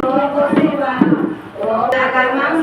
Todo se va. La calma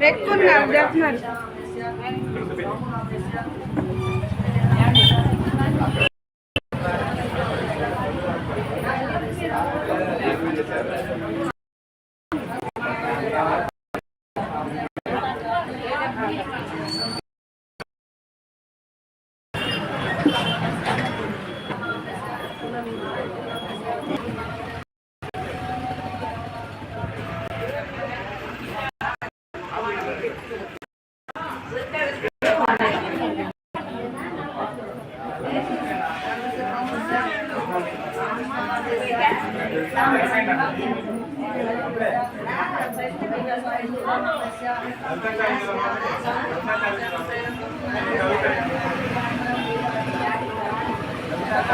పెట్టుకున్నారు చెప్తున్నారు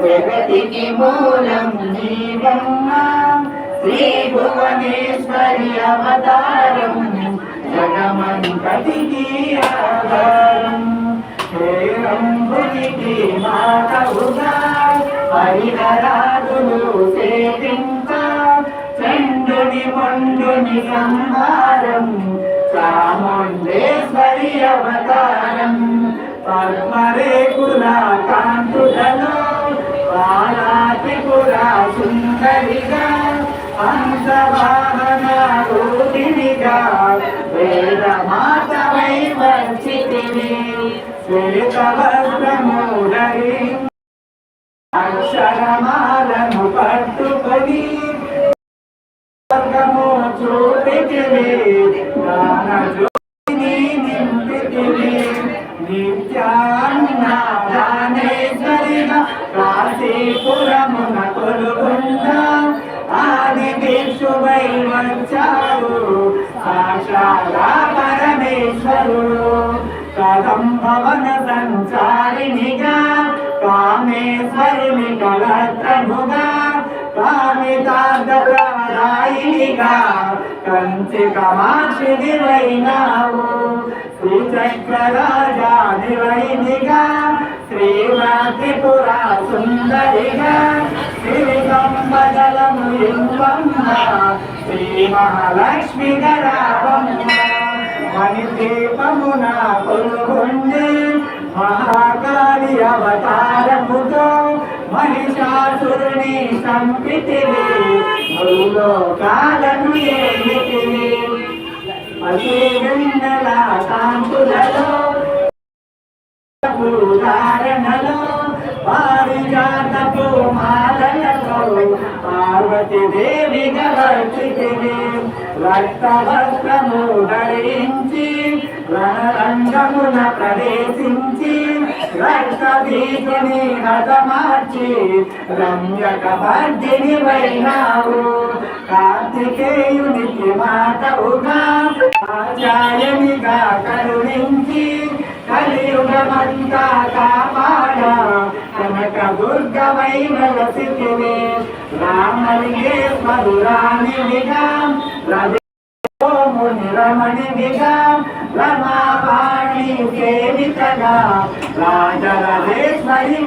జగతికి మూలం నీవమ్మ శ్రీ భువనేశ్వరి అవతారం. జగమంతటికి ఆధారం. శ్రీరంభునికి మాతవుగా హరిహరాదులు సేవించ చండుని పండుని సంహారం చాముండేశ్వరి అవతారం పద్మరేకుల కాంతులలో బాలాత్రిపుర సుందరిగా హంసవాహన రూపిణిగా వేద మాతవై వచ్చితివి శ్వేతవస్త్రమూడరి అక్షరమాలను పట్టుకొని స్వర్గము చూపితివి జ్ఞాన జ్యోతిని నింపితివి నిత్యాన్నేశ్వరిగా కంచి శ్రీచక్రరాజాదివైదిగా వైనావు సుందరిగా శ్రీ సంపదలము ఇంపమ్మ శ్రీ మహాలక్ష్మి గరావమ్మ మణిదీపమున కొలుగుండి మహాకాళి అవతారముతో మహిషాసురుని సంపితివి మురులో కాలను ఏమిటివి అతి వెన్నెల కాంతులలో ధారణలో పారిజాతపు మాలలలో పార్వతి దేవిగా వచ్చితివి రక్త వస్త్రము ధరించి రణరంగమున ప్రవేశించి రక్త దీపిని హతమార్చి రమ్యక భర్జిని వైనావు. కార్తికేయునికి మాతవుగా ఆచార్యనిగా కరుణించి కలియుగమంతా కాపాడ కనక దుర్గమై వెలసితివి రామలింగేశ్వరురాణివిగా రవిముని రమాపాణి సేవితగా రాజరాజేశ్వరి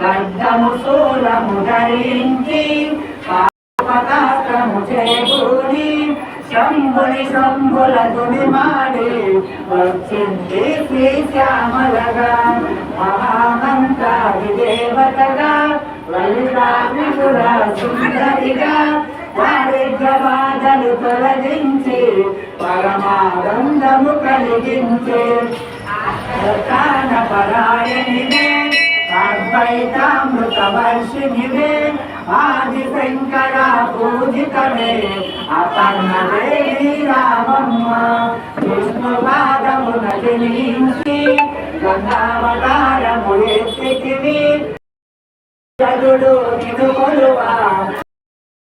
ఖడ్గము శూలము ధరించి పతాకము చేకూరి శంభుని శంభుల దుని మాడి వచ్చింది శ్రీ శ్యామలగా మహామంత్రాది దేవతగా సుందరిగా దారిద్ర బాధలు తొలగించి పరమానందము కలిగించే. ప్రధాన పరాయణినే అద్వైతామృత వర్షిణివే ఆది శంకర పూజితమే. అపన్న దేవి రామమ్మ విష్ణు పాదమున జలించి గంగావతారము ఎత్తితివి జగుడు నిను కొలువా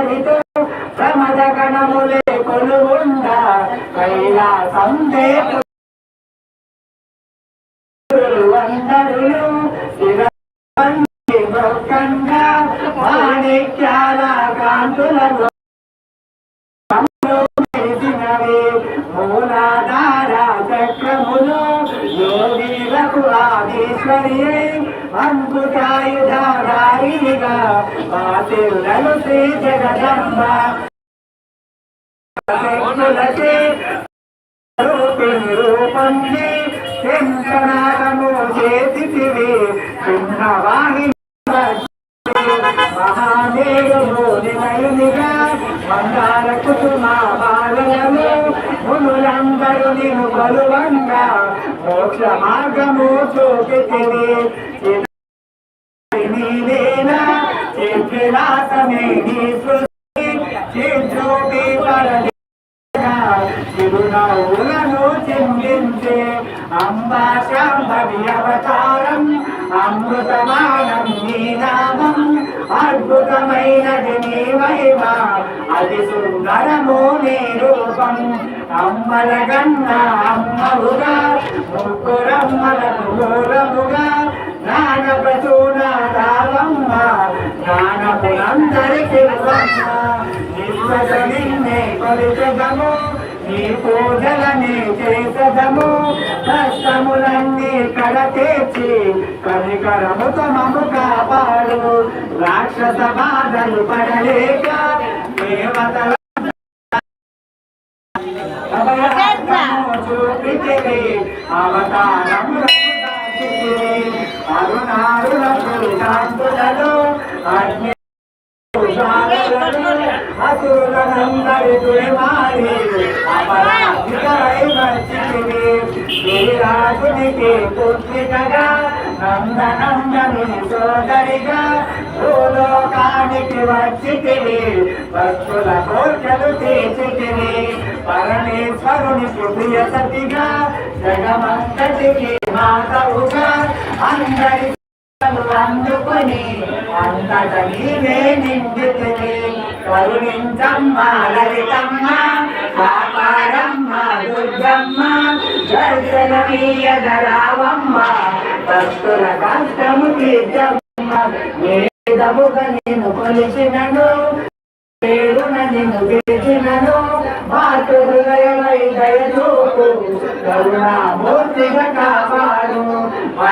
పరమేశ్వరితో ప్రమద గణములే కొలువుండ కైలాసం దేవు మాతిరులను శ్రీ జగదంబ శక్తులచే రూపిణి చేతివి సింహవాహిని మహాదేవుడు మందార మునులందరూ నిన్ను మోక్ష మార్గము చూపితివి. చిరునవ్వులను చిందించే అంబా శాంభవి అవతారం అమృతమానం నీ నామం అద్భుతమైనది నీ మహిమ అది సుందరము నీ రూపం. అమ్మల గన్న అమ్మవుగా ముగ్గురమ్మలకు మూలముగా జ్ఞాన ప్రసూన దావమ్మ జ్ఞానములందరికీ నిశ్వస నిన్నే కొలిచదము నీ పూజలని చేసదము. కష్టములన్నీ కడతీర్చి కనికరముతో మము కాపాడు రాక్షస బాధలు పడలేక దేవతల అభయహస్తము చూపితివి అరుణారులకు శాంతులలో అగ్ని అసురులందరి తులి మారి శ్రీరాజునికి పుత్రికగా నందనందను సోదరిగా భూలోకానికి వచ్చితివి భక్తుల కోర్కెలు తీర్చితివి పరమేశ్వరునికి ప్రియసతిగా జగమంతటికి మాతవుగా అందరి అందుకొని అంతట నీవే కరుణించమ్మ లలితమ్మ కాపాడమ్మ దుర్గమ్మ దర్శనమీయగరావమ్మ భక్తుల కష్టము తీర్చమ్మ. వేదముగా నేను కొలిచినను పేరున నిన్ను పిలిచినను మాతృ హృదయమై దయచూపు. కరుణామూర్తిగా కాపాడు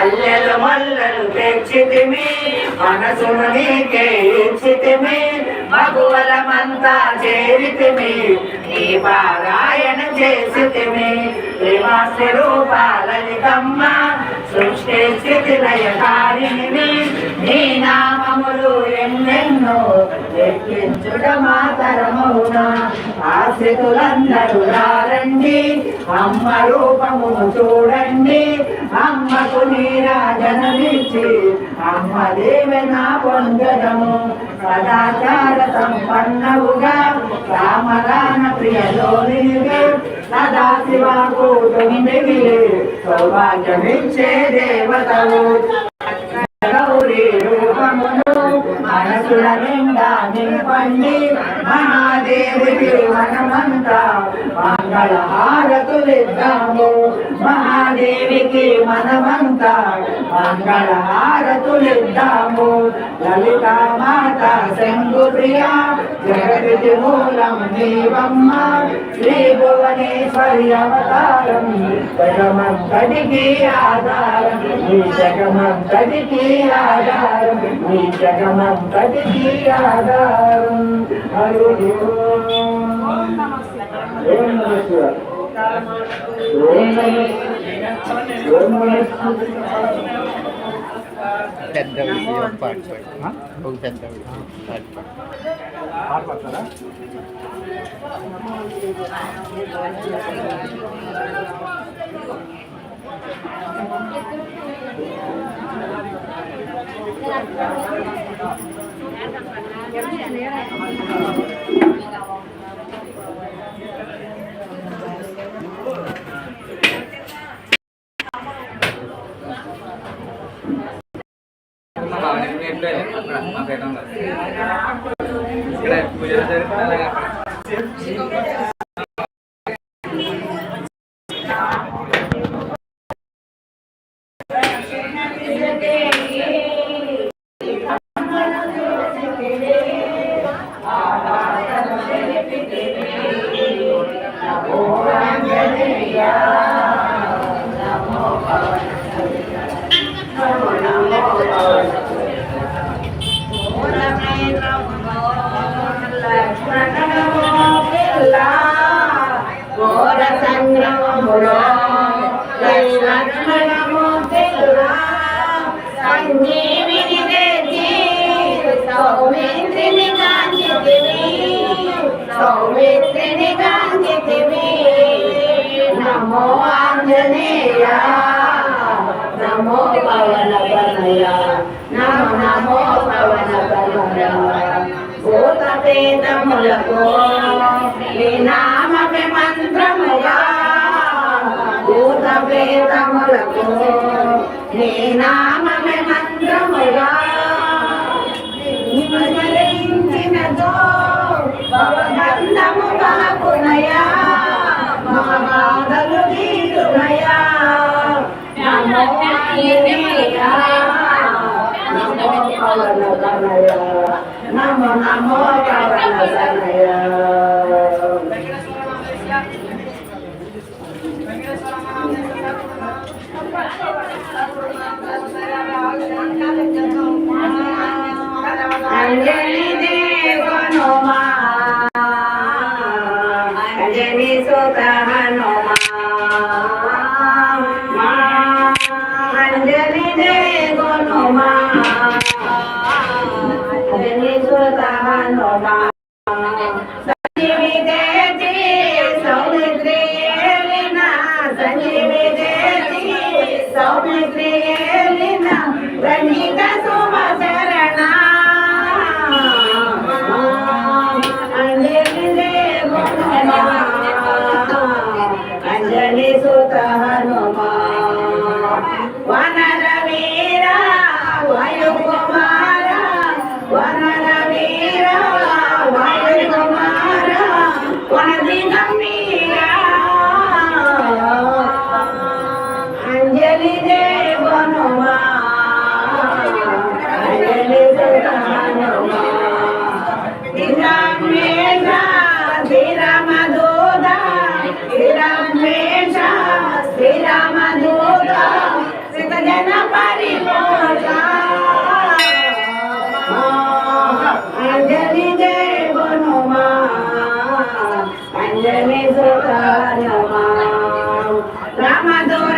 మల్లెలు మల్లెలు తెచ్చితిమి మనసును నీకే ఇచ్చితిమి మగువలమంతా చేరితిమి. నీ పారాయణ చేసితిమి. శ్రీవాస్య రూపాలలితమ్మ సృష్టి స్థితి లయకారిణివి. నీ నామములు ఎన్నెన్నో ఎక్కించుట మాతరమౌన. ఆశ్రితులందరూ రారండి. అమ్మ రూపమును చూడండి. అమ్మకు నీరాజనమిచ్చి అమ్మ దేవన పొందడము. సదాచార సంపన్నవుగా రామదాన ప్రియలోనివి సదా శివ కూటుంబివి సౌభాగ్యమిచ్చే దేవతవు గౌరీ రూపమును మనసుల నిండా నింపండి మహాదేవి మంగళహారతులిద్దాము. మహాదేవికి మనమంతా మంగళహారతులిద్దాము. హారతులిద్దాము లలిత మాత శంభు ప్రియ జగతి మూలం దేవమ్మ శ్రీ భువనేశ్వరి అవతారం. జగమంతటికి ఆధారం ఈ జగమంతటికి ఆధారం ఈ జగమంతటికి ఆధారం. హరి ఓం. ఓం నమః శివాయ. ఓం నమః ఓం నమః ఇక్కడ పూజ నమో పవన కనయ నమో పవన మంత్రముగా మంత్రముగా. ఆంజనేయ నమో పవన Madonna.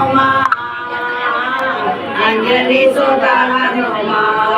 దేవనుమా అంజలి సుతనుమా మా.